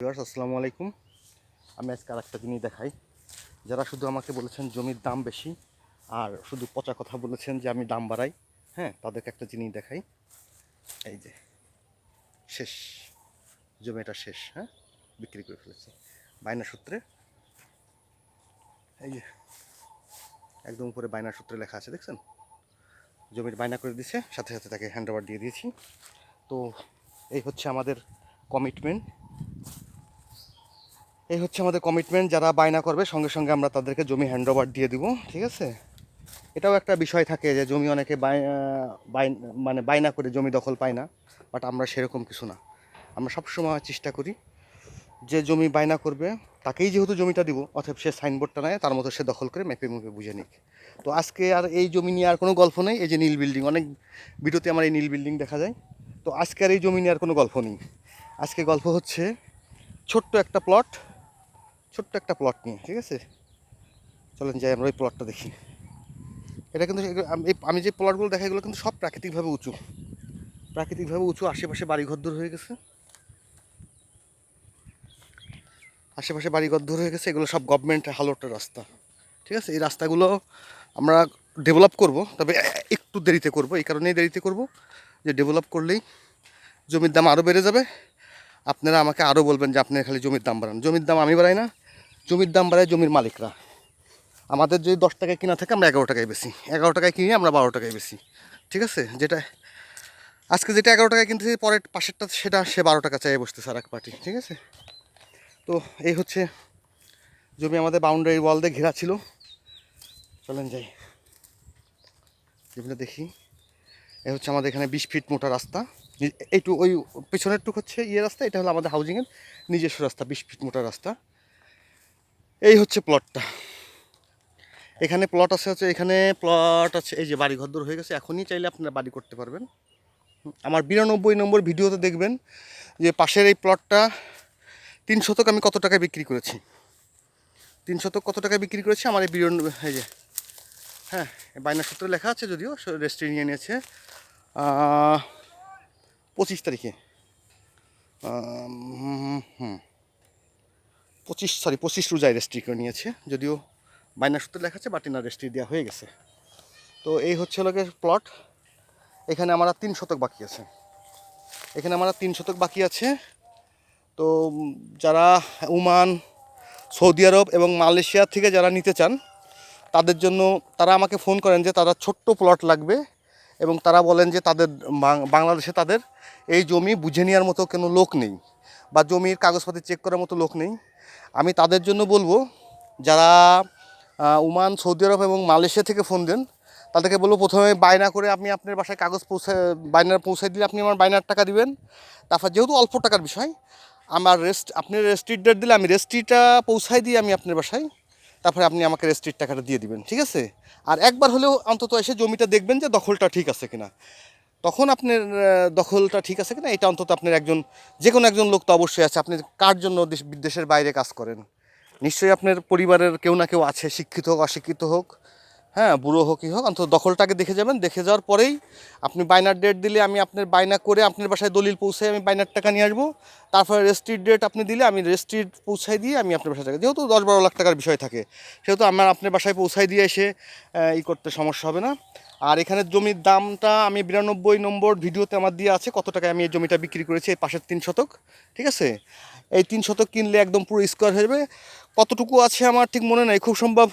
Viewers, আসসালামু আলাইকুম। আমি আজকে আর একটা জিনিস দেখাই। যারা শুধু আমাকে বলেছেন জমির দাম বেশি, আর শুধু পচা কথা বলেছেন যে আমি দাম বাড়াই হ্যাঁ তাদেরকে একটা জিনিস দেখাই। এই যে, শেষ, জমিটা শেষ হ্যাঁ বিক্রি করে ফেলেছি। বায়না সূত্রে, এই যে, একদম উপরে বায়না সূত্রে লেখা আছে, দেখছেন? জমির বায়না করে দিছে, সাথে সাথে তাকে হ্যান্ড দিয়ে দিয়েছি। তো, এই হচ্ছে আমাদের কমিটমেন্ট এই হচ্ছে আমাদের কমিটমেন্ট যারা বায়না করবে, সঙ্গে সঙ্গে আমরা তাদেরকে জমি হ্যান্ড ওভার দিয়ে দিব, ঠিক আছে? এটাও একটা বিষয় থাকে যে জমি অনেকে মানে বায়না করে জমি দখল পায় না বাট আমরা সেরকম কিছু না। আমরা সবসময় চেষ্টা করি যে জমি বায়না করবে, তাকেই যেহেতু জমিটা দিব অথবা সে সাইনবোর্ডটা নেয়, তার মতো সে দখল করে মেপে মুপে বুঝে নিক। তো আজকে আর এই জমি নিয়ে আর কোনো গল্প নেই, এই যে নীল বিল্ডিং অনেক ভিডিওতে আমার এই নীল বিল্ডিং দেখা যায়। তো আজকে আর এই জমি নিয়ে আর কোনো গল্প নেই। আজকে গল্প হচ্ছে ছোট্ট একটা প্লট ছোট্ট একটা প্লট নিয়ে, ঠিক আছে? চলেন যাই আমরা ওই প্লটটা দেখি। এটা কিন্তু আমি- যে প্লটগুলো দেখা এগুলো কিন্তু সব প্রাকৃতিকভাবে উঁচু। প্রাকৃতিকভাবে উঁচু, আশেপাশে বাড়িঘর দূর হয়ে গেছে। আশেপাশে বাড়িঘর দূর হয়ে গেছে, এগুলো সব গভর্নমেন্টের হালটের রাস্তা। ঠিক আছে? এই রাস্তাগুলো আমরা ডেভেলপ করব, তবে একটু দেরিতে করব, এই কারণেই দেরিতে করব, যে ডেভেলপ করলেই জমির দাম আরও বেড়ে যাবে। আপনারা আমাকে আরও বলবেন যে আপনার খালি জমির দাম বাড়ান। জমির দাম আমি বাড়াই না জমির দাম বাড়ায় জমির মালিকরা। আমাদের যদি দশ টাকায় কিনা থাকে, আমরা এগারো টাকায় বেশি এগারো টাকায় কিনি, আমরা বারো টাকায় বেশি ঠিক আছে? যেটা আজকে যেটা এগারো টাকায় কিনতেছি, পরের পাশেরটা সেটা সে বারো টাকা চাই বসতেছে আর এক পার্টি। ঠিক আছে? তো এই হচ্ছে জমি আমাদের বাউন্ডারি ওয়াল দিয়ে ঘেরা ছিল। চলেন যাই। জমিটা দেখি। এ হচ্ছে আমাদের এখানে বিশ ফিট মোটা রাস্তা। এইটু ওই পেছনের টুক হচ্ছে ইয়ে রাস্তা, এটা হলো আমাদের হাউজিংয়ের নিজস্ব রাস্তা, বিশ ফিট মোটা রাস্তা। এই হচ্ছে প্লটটা এখানে প্লট আছে হচ্ছে, এখানে প্লট আছে, এই যে বাড়ি ঘরদোর হয়ে গেছে, এখনই চাইলে আপনারা বাড়ি করতে পারবেন। আমার বিরানব্বই নম্বর ভিডিওতে দেখবেন যে পাশের এই প্লটটা তিন শতক আমি কত টাকায় বিক্রি করেছি। তিন শতক কত টাকায় বিক্রি করেছি? আমার এই বিরানব্বই, এই যে হ্যাঁ বাইনার সূত্রে লেখা আছে যদিও রেজিস্ট্রি নিয়ে নিয়েছে। পঁচিশ তারিখে। হুম। পঁচিশ সরি পঁচিশ রোজায় রেস্ট্রি করে নিয়েছে। যদিও বাইনার সূত্রে লেখা আছে বাটিনা রেস্ট্রি দেওয়া হয়ে গেছে। তো এই হচ্ছে লোকের প্লট এখানে আমার তিন শতক বাকি আছে। এখানে আমার তিন শতক বাকি আছে। তো যারা ওমান, সৌদি আরব এবং মালয়েশিয়া থেকে যারা নিতে চান, তাদের জন্য তারা আমাকে ফোন করেন যে তারা ছোট্ট প্লট লাগবে এবং তারা বলেন যে তাদের বাংলাদেশে তাদের এই জমি বুঝে নেওয়ার মতো কোনো লোক নেই বা জমির কাগজপাতি চেক করার মতো লোক নেই। আমি তাদের জন্য বলব, যারা ওমান, সৌদি আরব এবং মালয়েশিয়া থেকে ফোন দেন, তাদেরকে বলব প্রথমে বায়না করে আপনি আপনার বাসায় কাগজ পৌঁছে বায়নার পৌঁছায় দিলে আপনি আমার বায়নার টাকা দিবেন। তারপর যেহেতু অল্প টাকার বিষয়, আমার রেস্ট আপনি রেস্ট্রিট ডেট দিলে আমি রেস্ট্রিটা পৌঁছায় দিয়ে আমি আপনার বাসায়। তারপরে আপনি আমাকে রেস্ট্রিট টাকাটা দিয়ে দিবেন, ঠিক আছে? আর একবার হলেও অন্তত এসে জমিটা দেখবেন যে দখলটা ঠিক আছে কিনা। তখন আপনার দখলটা ঠিক আছে কিনা? এটা অন্তত আপনার একজন যে কোনো একজন লোক তো অবশ্যই আছে। আপনি কার জন্য দেশ বিদেশের বাইরে কাজ করেন? নিশ্চয়ই আপনার পরিবারের কেউ না কেউ আছে, শিক্ষিত হোক, অশিক্ষিত হোক হ্যাঁ বুড়ো হোক কি হোক, অন্তত দখলটাকে দেখে যাবেন। দেখে যাওয়ার পরেই আপনি বাইনার ডেট দিলে আমি আপনার বায়না করে আপনার বাসায় দলিল পৌঁছাই আমি বাইনার টাকা নিয়ে আসব। তারপরে রেস্ট্রিট ডেট আপনি দিলে আমি রেস্ট্রিট পৌঁছাই দিয়ে আমি আপনার বাসায় যেহেতু দশ বারো লাখ টাকার বিষয় থাকে, সেহেতু আমার আপনার বাসায় পৌঁছাই দিয়ে এসে ই করতে সমস্যা হবে না। আর এখানে জমির দামটা আমি বিরানব্বই নম্বর ভিডিওতে আমার দিয়ে আছে, কত টাকায় আমি এই জমিটা বিক্রি করেছি, এই পাশের তিন শতক, ঠিক আছে? এই তিন শতক কিনলে একদম পুরো স্কোয়ার হয়ে যাবে। কতটুকু আছে আমার ঠিক মনে নেই, খুব সম্ভব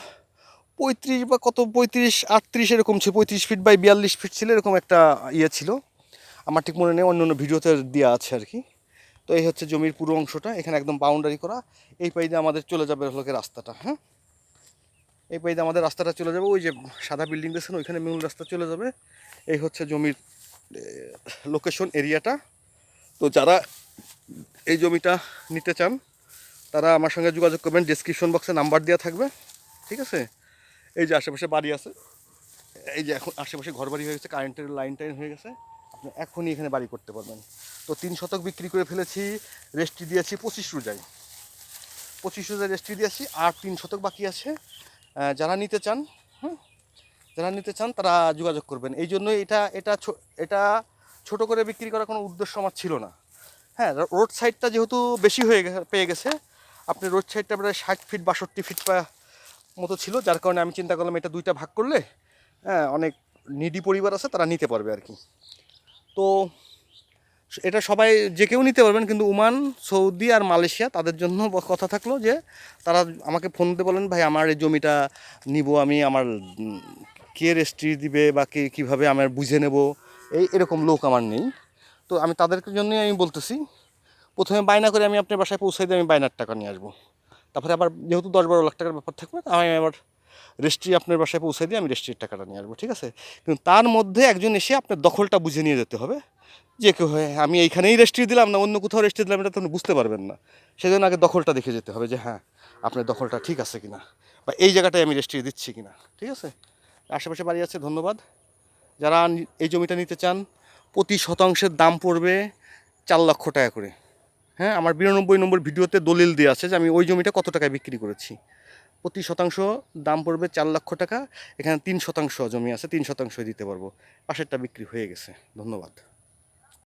পঁয়ত্রিশ বা কত, পঁয়ত্রিশ, আটত্রিশ এরকম ছিল, পঁয়ত্রিশ ফিট বাই বিয়াল্লিশ ফিট ছিল, এরকম একটা ইয়ে ছিল। আমার ঠিক মনে নেই, অন্য অন্য ভিডিওতে দেওয়া আছে আর কি। তো এই হচ্ছে জমির পুরো অংশটা, এখানে একদম বাউন্ডারি করা। এই পাইতে আমাদের চলে যাবে গিয়ে রাস্তাটা হ্যাঁ? এই পাইতে আমাদের রাস্তাটা চলে যাবে, ওই যে সাদা বিল্ডিং দেখছেন, ওইখানে মূল রাস্তা চলে যাবে। এই হচ্ছে জমির লোকেশন এরিয়াটা তো যারা এই জমিটা নিতে চান, তারা আমার সঙ্গে যোগাযোগ করবেন ডিসক্রিপশন বক্সে নাম্বার দেওয়া থাকবে, ঠিক আছে? এই যে আশেপাশে বাড়ি আছে, এই যে এখন আশেপাশে ঘর বাড়ি হয়ে গেছে কারেন্টের লাইন টাইন হয়ে গেছে, আপনি এখনই এখানে বাড়ি করতে পারবেন। তো তিন শতক বিক্রি করে ফেলেছি রেস্ট্রি দিয়েছি পঁচিশ রোজায়। পঁচিশ রোজায় রেস্ট্রি দিয়েছি, আর তিন শতক বাকি আছে। যারা নিতে চান, হুম, যারা নিতে চান তারা যোগাযোগ করবেন। এই জন্য এটা এটা এটা ছোট করে বিক্রি করার কোনো উদ্দেশ্য আমার ছিল না। হ্যাঁ রোড সাইডটা যেহেতু বেশি হয়ে পেয়ে গেছে, আপনি রোড সাইডটা প্রায় ষাট ফিট বাষট্টি ফিট মতো ছিল, যার কারণে আমি চিন্তা করলাম এটা দুইটা ভাগ করলে হ্যাঁ অনেক নিডি পরিবার আছে, তারা নিতে পারবে আর কি। তো এটা সবাই যে কেউ নিতে পারবেন, কিন্তু ওমান, সৌদি আর মালয়েশিয়া তাদের জন্য কথা থাকল যে তারা আমাকে ফোন দিয়ে বলেন, ভাই, আমার এই জমিটা নিব আমি, আমার কে রেস্ট্রি দিবে বা কে কীভাবে আমার বুঝে নেব? এই এরকম লোক আমার নেই। তো আমি তাদের জন্যই আমি বলতেছি, প্রথমে বায়না করে আমি আপনার বাসায় পৌঁছাই দিয়ে আমি বায়নার টাকা নিয়ে আসব। তারপরে আবার যেহেতু দশ বারো লাখ টাকার ব্যাপার থাকবে আমি আবার রেস্ট্রি আপনার বাসায় পৌঁছাই দিয়ে আমি রেস্ট্রির টাকাটা নিয়ে আসব, ঠিক আছে? কিন্তু তার মধ্যে একজন এসে আপনার দখলটা বুঝে নিয়ে যেতে হবে। যে কেউ হয়, আমি এইখানেই রেস্ট্রি দিলাম না, অন্য কোথাও রেস্ট্রি দিলাম, এটা তো বুঝতে পারবেন না। সেজন্য আগে দখলটা দেখে যেতে হবে যে হ্যাঁ আপনার দখলটা ঠিক আছে কিনা, বা এই জায়গাটায় আমি রেস্ট্রি দিচ্ছি কিনা, ঠিক আছে? আশেপাশে বাড়ি আছে, ধন্যবাদ। যারা এই জমিটা নিতে চান, প্রতি শতাংশের দাম পড়বে চার লক্ষ টাকা করে। হ্যাঁ আমার বিরানব্বই নম্বর ভিডিওতে দলিল দেওয়া আছে যে, আমি ওই জমিটা কত টাকায় বিক্রি করেছি। প্রতি শতাংশ দাম পড়বে চার লক্ষ টাকা, এখানে তিন শতাংশ জমি আছে, তিন শতাংশই দিতে পারব। পাশেরটা বিক্রি হয়ে গেছে, ধন্যবাদ।